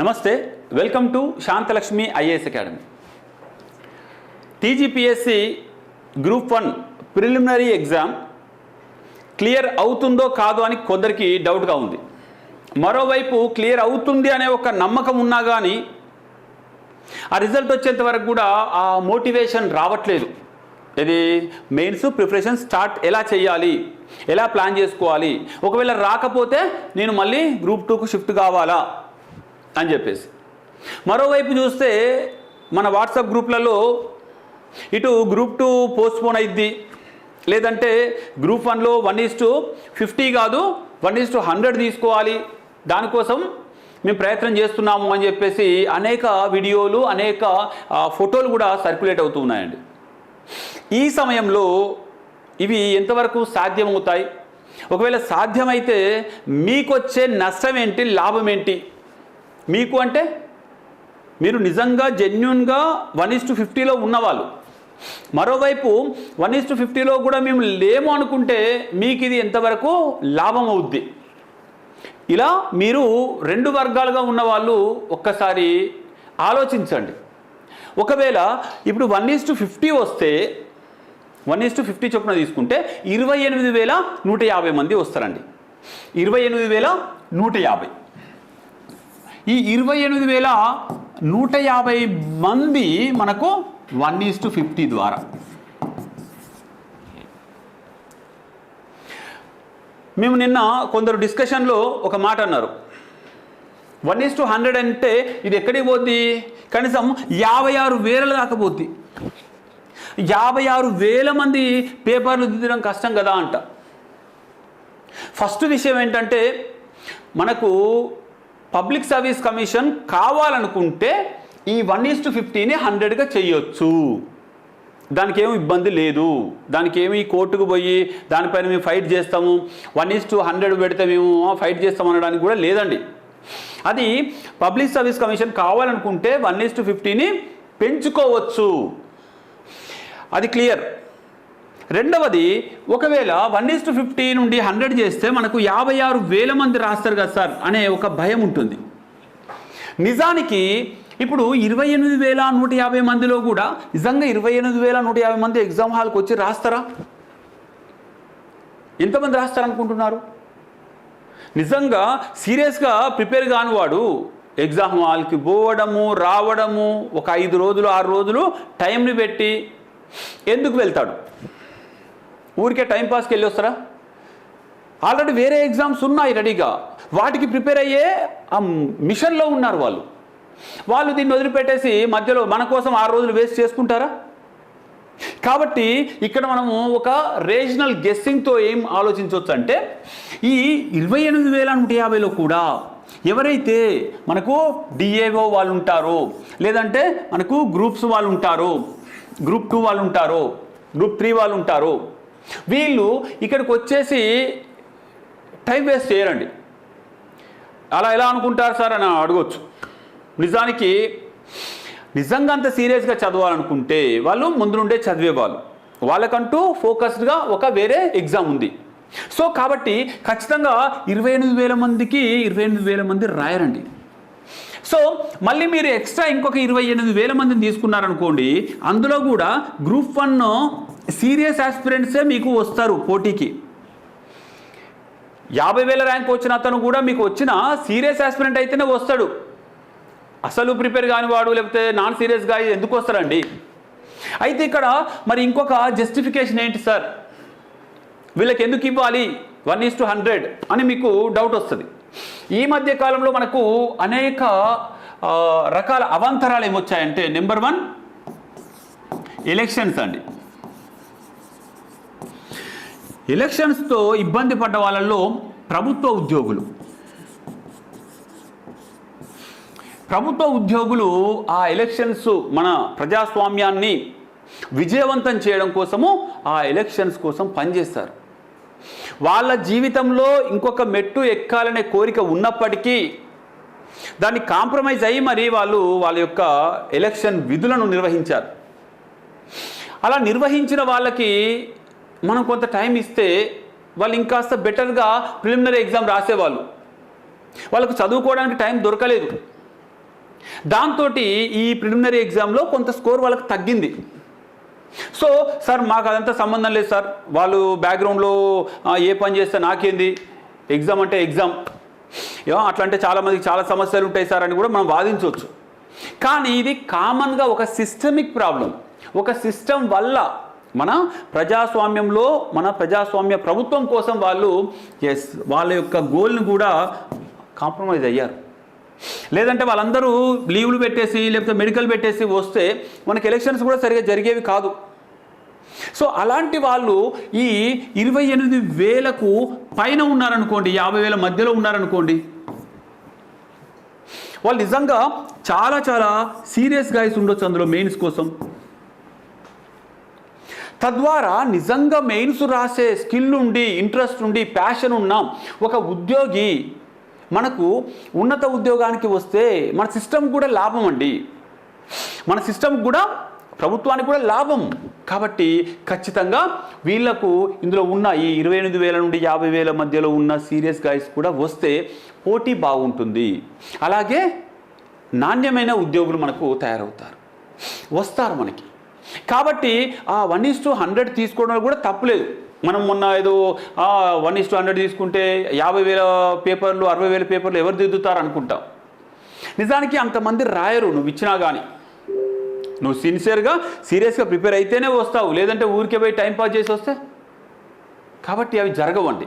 నమస్తే welcome to Shanthalakshmi IAS academy. TGPSC group one preliminary exam clear అవుతుందో కాదో అని కొందరికి డౌట్గా ఉంది. మరోవైపు క్లియర్ అవుతుంది అనే ఒక నమ్మకం ఉన్నా కానీ ఆ రిజల్ట్ వచ్చేంత వరకు కూడా ఆ మోటివేషన్ రావట్లేదు. ఇది మెయిన్స్ ప్రిపరేషన్ స్టార్ట్ ఎలా చేయాలి? ఎలా ప్లాన్ చేసుకోవాలి? ఒకవేళ రాకపోతే నేను మళ్ళీ గ్రూప్ టూకు షిఫ్ట్ కావాలా? అని చెప్పేసి. మరోవైపు చూస్తే మన వాట్సాప్ గ్రూప్లలో ఇటు గ్రూప్ టూ పోస్ట్పోన్ అయిద్ది. లేదంటే గ్రూప్ వన్లో వన్ ఈస్ టు ఫిఫ్టీ కాదు వన్ ఈస్ టు హండ్రెడ్ తీసుకోవాలి. దానికోసం మేము ప్రయత్నం చేస్తున్నాము అని చెప్పేసి అనేక వీడియోలు అనేక ఫోటోలు కూడా సర్క్యులేట్ అవుతూ ఉన్నాయండి. ఈ సమయంలో ఇవి ఎంతవరకు సాధ్యమవుతాయి? ఒకవేళ సాధ్యమైతే మీకొచ్చే నష్టం ఏంటి లాభం ఏంటి? మీకు అంటే మీరు నిజంగా జెన్యున్గా వన్ ఈస్ టు ఫిఫ్టీలో ఉన్నవాళ్ళు. మరోవైపు వన్ ఈస్ టు ఫిఫ్టీలో కూడా మేము లేము అనుకుంటే మీకు ఇది ఎంతవరకు లాభం అవుద్ది? ఇలా మీరు రెండు వర్గాలుగా ఉన్న వాళ్ళు ఒక్కసారి ఆలోచించండి. ఒకవేళ ఇప్పుడు వన్ ఈస్ టు ఫిఫ్టీ వస్తే వన్ ఈస్ టు ఫిఫ్టీ చొప్పున తీసుకుంటే ఇరవై ఎనిమిది వేల నూట యాభై మంది వస్తారండి. ఇరవై ఎనిమిది వేల నూట యాభై. ఈ ఇరవై ఎనిమిది వేల నూట యాభై మంది మనకు వన్ ఈస్ టు ఫిఫ్టీ ద్వారా. మేము నిన్న కొందరు డిస్కషన్లో ఒక మాట అన్నారు. వన్ ఈస్ టు హండ్రెడ్ అంటే ఇది ఎక్కడికి పోద్ది? కనీసం యాభై ఆరు వేల దాకా పోద్ది. యాభై ఆరు వేల మంది పేపర్లు దిద్దడం కష్టం కదా అంట. ఫస్ట్ విషయం ఏంటంటే మనకు పబ్లిక్ సర్వీస్ కమిషన్ కావాలనుకుంటే ఈ వన్ ఈస్ టు ఫిఫ్టీని హండ్రెడ్గా చేయొచ్చు. దానికి ఏమి ఇబ్బంది లేదు. దానికి ఏమి కోర్టుకు పోయి దానిపైన మేము ఫైట్ చేస్తాము. వన్ ఈస్ టు హండ్రెడ్ పెడితే మేము ఫైట్ చేస్తాం అనడానికి కూడా లేదండి. అది పబ్లిక్ సర్వీస్ కమిషన్ కావాలనుకుంటే వన్ ఈస్ టు ఫిఫ్టీని పెంచుకోవచ్చు. అది క్లియర్. రెండవది ఒకవేళ వన్ ఈస్ టు ఫిఫ్టీ నుండి హండ్రెడ్ చేస్తే మనకు యాభై ఆరు వేల మంది రాస్తారు కదా సార్ అనే ఒక భయం ఉంటుంది. నిజానికి ఇప్పుడు ఇరవై ఎనిమిది వేల నూట యాభై మందిలో కూడా నిజంగా ఇరవై ఎనిమిది వేల నూట యాభై మంది ఎగ్జామ్ హాల్కి వచ్చి రాస్తారా? ఎంతమంది రాస్తారనుకుంటున్నారు? నిజంగా సీరియస్గా ప్రిపేర్ కాని వాడు ఎగ్జామ్ హాల్కి పోవడము రావడము ఒక ఐదు రోజులు ఆరు రోజులు టైంని పెట్టి ఎందుకు వెళ్తాడు? ఊరికే టైంపాస్కి వెళ్ళి వస్తారా? ఆల్రెడీ వేరే ఎగ్జామ్స్ ఉన్నాయి రెడీగా. వాటికి ప్రిపేర్ అయ్యే ఆ మిషన్లో ఉన్నారు వాళ్ళు. వాళ్ళు దీన్ని వదిలిపెట్టేసి మధ్యలో మన కోసం ఆరు రోజులు వేస్ట్ చేసుకుంటారా? కాబట్టి ఇక్కడ మనము ఒక రీజనల్ గెస్సింగ్తో ఏం ఆలోచించవచ్చు అంటే ఈ ఇరవై ఎనిమిది వేల నూట యాభైలో కూడా ఎవరైతే మనకు డిఏఓ వాళ్ళు ఉంటారో లేదంటే మనకు గ్రూప్స్ వాళ్ళు ఉంటారు గ్రూప్ టూ వాళ్ళు ఉంటారు గ్రూప్ త్రీ వాళ్ళు ఉంటారు వీళ్ళు ఇక్కడికి వచ్చేసి టైం వేస్ట్ చేయరండి. అలా ఎలా అనుకుంటారు సార్ అని అడగచ్చు. నిజానికి నిజంగా అంత సీరియస్గా చదవాలనుకుంటే వాళ్ళు ముందు నుండే చదివేవాళ్ళు. వాళ్ళకంటూ ఫోకస్డ్గా ఒక వేరే ఎగ్జామ్ ఉంది. సో కాబట్టి ఖచ్చితంగా ఇరవై ఎనిమిది వేల మందికి ఇరవై ఎనిమిది వేల మంది రాయరండి. సో మళ్ళీ మీరు ఎక్స్ట్రా ఇంకొక ఇరవై ఎనిమిది వేల మందిని తీసుకున్నారనుకోండి అందులో కూడా గ్రూప్ వన్ సీరియస్ ఆస్పిరెంట్సే మీకు వస్తారు పోటీకి. యాభై వేల ర్యాంక్ వచ్చిన అతను కూడా మీకు వచ్చిన సీరియస్ ఆస్పిరెంట్ అయితేనే వస్తాడు. అసలు ప్రిపేర్ కానివాడు లేకపోతే నాన్ సీరియస్గా ఎందుకు వస్తారండి అయితే ఇక్కడ మరి ఇంకొక జస్టిఫికేషన్ ఏంటి సార్? వీళ్ళకి ఎందుకు ఇవ్వాలి? వన్ ఈస్ టు హండ్రెడ్ అని మీకు డౌట్ వస్తుంది. ఈ మధ్య కాలంలో మనకు అనేక రకాల అవాంతరాలు ఏమొచ్చాయంటే నెంబర్ వన్ ఎలక్షన్స్ అండి. ఎలక్షన్స్తో ఇబ్బంది పడ్డ వాళ్ళల్లో ప్రభుత్వ ఉద్యోగులు. ప్రభుత్వ ఉద్యోగులు ఆ ఎలక్షన్స్ మన ప్రజాస్వామ్యాన్ని విజయవంతం చేయడం కోసము ఆ ఎలక్షన్స్ కోసం పనిచేస్తారు. వాళ్ళ జీవితంలో ఇంకొక మెట్టు ఎక్కాలనే కోరిక ఉన్నప్పటికీ దాన్ని కాంప్రమైజ్ అయ్యి మరి వాళ్ళు వాళ్ళ యొక్క ఎలక్షన్ విధులను నిర్వహించారు. అలా నిర్వహించిన వాళ్ళకి మనం కొంత టైం ఇస్తే వాళ్ళు ఇంకాస్త బెటర్గా ప్రిలిమినరీ ఎగ్జామ్ రాసేవాళ్ళు. వాళ్ళకు చదువుకోవడానికి టైం దొరకలేదు. దాంతో ఈ ప్రిలిమినరీ ఎగ్జామ్లో కొంత స్కోర్ వాళ్ళకి తగ్గింది. సో సార్ మాకు అదంతా సంబంధం లేదు సార్. వాళ్ళు బ్యాక్గ్రౌండ్లో ఏ పని చేస్తే నాకేంది? ఎగ్జామ్ అంటే ఎగ్జామ్ అట్లా అంటే చాలామందికి చాలా సమస్యలు ఉంటాయి సార్ అని కూడా మనం వాదించవచ్చు. కానీ ఇది కామన్గా ఒక సిస్టమిక్ ప్రాబ్లం ఒక సిస్టమ్ వల్ల మన ప్రజాస్వామ్యంలో మన ప్రజాస్వామ్య ప్రభుత్వం కోసం వాళ్ళు ఎస్ వాళ్ళ యొక్క గోల్ని కూడా కాంప్రమైజ్ అయ్యారు. లేదంటే వాళ్ళందరూ లీవ్లు పెట్టేసి లేకపోతే మెడికల్ పెట్టేసి వస్తే మనకి ఎలక్షన్స్ కూడా సరిగా జరిగేవి కాదు. సో అలాంటి వాళ్ళు ఈ ఇరవై ఎనిమిది వేలకు పైన ఉన్నారనుకోండి యాభై వేల మధ్యలో ఉన్నారనుకోండి వాళ్ళు నిజంగా చాలా చాలా సీరియస్ గాయస్ ఉండొచ్చు అందులో మెయిన్స్ కోసం. తద్వారా నిజంగా మెయిన్స్ రాసే స్కిల్ ఉండి ఇంట్రెస్ట్ ఉండి ప్యాషన్ ఉన్న ఒక ఉద్యోగి మనకు ఉన్నత ఉద్యోగానికి వస్తే మన సిస్టమ్ కూడా లాభం అండి. మన సిస్టమ్ కూడా ప్రభుత్వానికి కూడా లాభం. కాబట్టి ఖచ్చితంగా వీళ్ళకు ఇందులో ఉన్న ఈ ఇరవై ఎనిమిది వేల నుండి యాభై వేల మధ్యలో ఉన్న సీరియస్ గాయస్ కూడా వస్తే పోటీ బాగుంటుంది. అలాగే నాణ్యమైన ఉద్యోగులు మనకు తయారవుతారు. వస్తారు మనకి. కాబట్టి ఆ వన్ ఇస్ టు హండ్రెడ్ తీసుకోవడం కూడా తప్పులేదు. మనం మొన్న ఏదో వన్ ఇస్ టు హండ్రెడ్ తీసుకుంటే యాభై వేల పేపర్లు అరవై వేల పేపర్లు ఎవరు దిద్దుతారు అనుకుంటాం. నిజానికి అంతమంది రాయరు నువ్వు ఇచ్చినా కానీ నువ్వు సిన్సియర్గా సీరియస్గా ప్రిపేర్ అయితేనే వస్తావు. లేదంటే ఊరికే పోయి టైం పాస్ చేసి వస్తే? కాబట్టి అవి జరగవండి.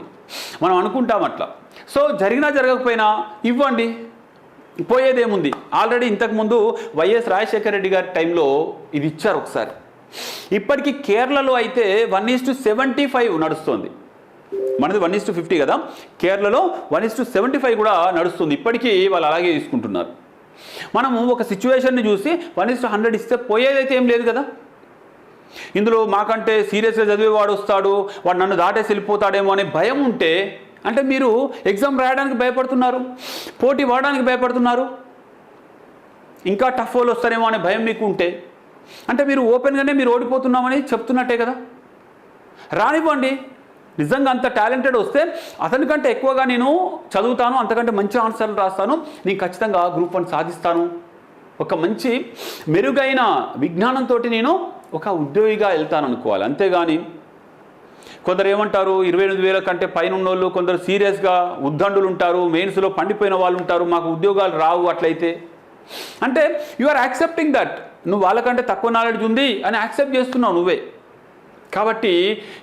మనం అనుకుంటాం అట్లా. సో జరిగినా జరగకపోయినా ఇవ్వండి. పోయేదేముంది? ఆల్రెడీ ఇంతకుముందు వైఎస్ రాజశేఖర రెడ్డి గారి టైంలో ఇది ఇచ్చారు ఒకసారి. ఇప్పటికీ కేరళలో అయితే one is to seventy five నడుస్తుంది. మనది వన్ ఈస్ టు ఫిఫ్టీ కదా? కేరళలో one is to seventy five కూడా నడుస్తుంది. ఇప్పటికీ వాళ్ళు అలాగే తీసుకుంటున్నారు. మనము ఒక సిచ్యువేషన్ని చూసి వన్ ఈస్ టు హండ్రెడ్ ఇస్తే పోయేదైతే ఏం లేదు కదా? ఇందులో మాకంటే సీరియస్గా చదివేవాడు వస్తాడు వాడు నన్ను దాటేసి వెళ్ళిపోతాడేమో అనే భయం ఉంటే అంటే మీరు ఎగ్జామ్ రాయడానికి భయపడుతున్నారు పోటీ పడడానికి భయపడుతున్నారు. ఇంకా టఫ్ వాళ్ళు వస్తారేమో అనే భయం మీకు ఉంటే అంటే మీరు ఓపెన్గానే మీరు ఓడిపోతున్నామని చెప్తున్నట్టే కదా. రానివ్వండి నిజంగా అంత టాలెంటెడ్ వస్తే అతనికంటే ఎక్కువగా నేను చదువుతాను అంతకంటే మంచి ఆన్సర్లు రాస్తాను నేను ఖచ్చితంగా గ్రూప్ వన్ సాధిస్తాను. ఒక మంచి మెరుగైన విజ్ఞానంతో నేను ఒక ఉద్యోగిగా వెళ్తాను అనుకోవాలి. అంతేగాని కొందరు ఏమంటారు ఇరవై ఎనిమిది వేల కంటే పైన ఉన్నోళ్ళు కొందరు సీరియస్గా ఉద్దండులు ఉంటారు మెయిన్స్లో పండిపోయిన వాళ్ళు ఉంటారు మాకు ఉద్యోగాలు రావు అట్లయితే. అంటే యు ఆర్ యాక్సెప్టింగ్ దట్ నువ్వు వాళ్ళకంటే తక్కువ నాలెడ్జ్ ఉంది అని యాక్సెప్ట్ చేస్తున్నావు నువ్వే. కాబట్టి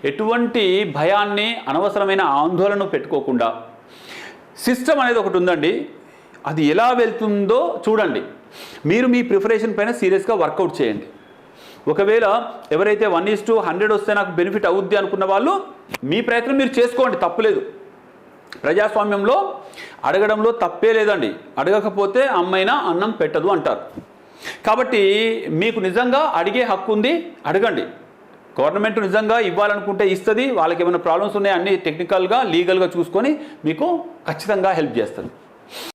ఎటువంటి భయాన్ని అనవసరమైన ఆందోళన పెట్టుకోకుండా సిస్టమ్ అనేది ఒకటి ఉందండి. అది ఎలా వెళ్తుందో చూడండి. మీరు మీ ప్రిపరేషన్ పైన సీరియస్గా వర్కౌట్ చేయండి. ఒకవేళ ఎవరైతే వన్ ఈస్ టు హండ్రెడ్ వస్తే నాకు బెనిఫిట్ అవుద్ది అనుకున్న వాళ్ళు మీ ప్రయత్నం మీరు చేసుకోండి తప్పులేదు. ప్రజాస్వామ్యంలో అడగడంలో తప్పే లేదండి. అడగకపోతే అమ్మైనా అన్నం పెట్టదు అంటారు. కాబట్టి మీకు నిజంగా అడిగే హక్కు ఉంది అడగండి. గవర్నమెంట్ నిజంగా ఇవ్వాలనుకుంటే ఇస్తుంది వాళ్ళకి ఏమైనా ప్రాబ్లమ్స్ ఉన్నాయి అన్ని టెక్నికల్గా లీగల్గా చూసుకొని మీకు ఖచ్చితంగా హెల్ప్ చేస్తారు.